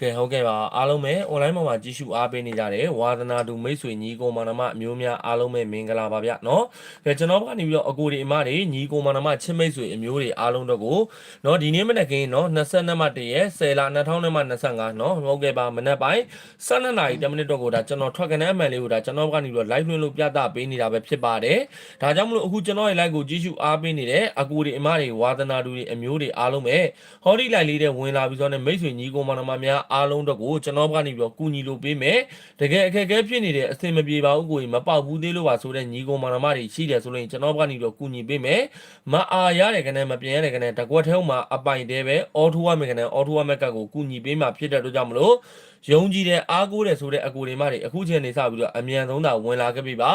ကဲဟုတ်ကဲ့ပါအားလုံးပဲ online မှာမှာကြည့်ရှုအားပေးနေကြတယ်ဝါသနာတူမိတ်ဆွေညီကိုမန္တမအမျိုးများအားလုံးပဲမင်္ဂလာပါဗျเนาะကဲကျွန်တော်ကနေပြီးတော့အကိုဒီအမတွေညီကိုမန္တမချစ်မိတ်ဆွေအမျိုးတွေအားလုံးတော့ကိုเนาะဒီနေ့မနေ့ကင်းเนาะ22မှ1ရက်10လ2025เนาะဟုတ်ကဲ့ပါမနေ့ပိုင်း12နာရီ10မိနစ်တော့ကိုဒါကျွန်တော်ထွက်ကနေအမှန်လေးကိုဒါကျွန်တော်ကနေပြီးတော့ live လွှင့်လို့ပြသပေးနေတာပဲဖြစ်ပါတယ်ဒါကြောင့်မလို့အခုကျွန်တော်ရဲ့ live ကိုကြည့်ရှုအားပေးနေတဲ့အကိုဒီအမတွေဝါသနာတူတွေအမျိုးတွေအားလုံးပဲဟောဒီ live လေးတဲ့ဝင်လာပြီးတော့ねမိတ်ဆွေညီကိုမန္တမများ အားလုံးတော့ကိုကျွန်တော်ကနေပြီးတော့ကူညီလို့ပေးမယ်တကယ်အခက်အခဲဖြစ်နေတဲ့အဆင်မပြေပါဘူးကိုကြီးမပေါက်ဘူးသေးလို့ပါဆိုတဲ့ညီကိုမန္တမတွေရှိတယ်ဆိုလို့ကျွန်တော်ကနေပြီးတော့ကူညီပေးမယ်မအားရတယ်ကနေမပြန်ရတယ်ကနေတကွက်ထဲမှာအပိုင်တဲပဲအော်ထိုးရမယ်ကနေအော်ထိုးရမယ်ကတ်ကိုကူညီပေးမှဖြစ်တဲ့အတွက်ကြောင့်မလို့ယုံကြည်တဲ့အားကိုးတဲ့ဆိုတဲ့အကိုတွေမတွေအခုချိန်နေစပြီးတော့အမြန်ဆုံးသာဝင်လာခဲ့ပြီပါ